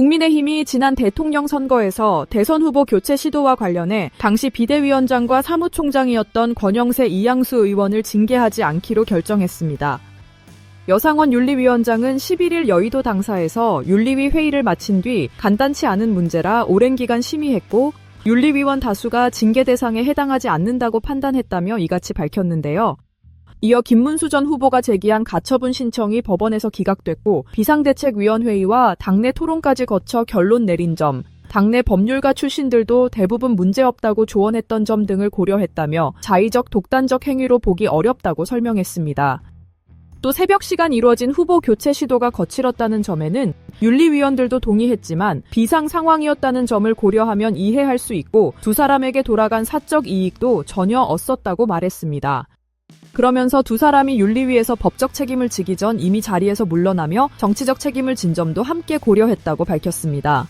국민의힘이 지난 대통령 선거에서 대선 후보 교체 시도와 관련해 당시 비대위원장과 사무총장이었던 권영세 이양수 의원을 징계하지 않기로 결정했습니다. 여상원 윤리위원장은 11일 여의도 당사에서 윤리위 회의를 마친 뒤 간단치 않은 문제라 오랜 기간 심의했고 윤리위원 다수가 징계 대상에 해당하지 않는다고 판단했다며 이같이 밝혔는데요. 이어 김문수 전 후보가 제기한 가처분 신청이 법원에서 기각됐고 비상대책위원회의와 당내 토론까지 거쳐 결론 내린 점, 당내 법률가 출신들도 대부분 문제없다고 조언했던 점 등을 고려했다며 자의적 독단적 행위로 보기 어렵다고 설명했습니다. 또 새벽 시간 이루어진 후보 교체 시도가 거칠었다는 점에는 윤리위원들도 동의했지만 비상 상황이었다는 점을 고려하면 이해할 수 있고 두 사람에게 돌아간 사적 이익도 전혀 없었다고 말했습니다. 그러면서 두 사람이 윤리위에서 법적 책임을 지기 전 이미 자리에서 물러나며 정치적 책임을 진 점도 함께 고려했다고 밝혔습니다.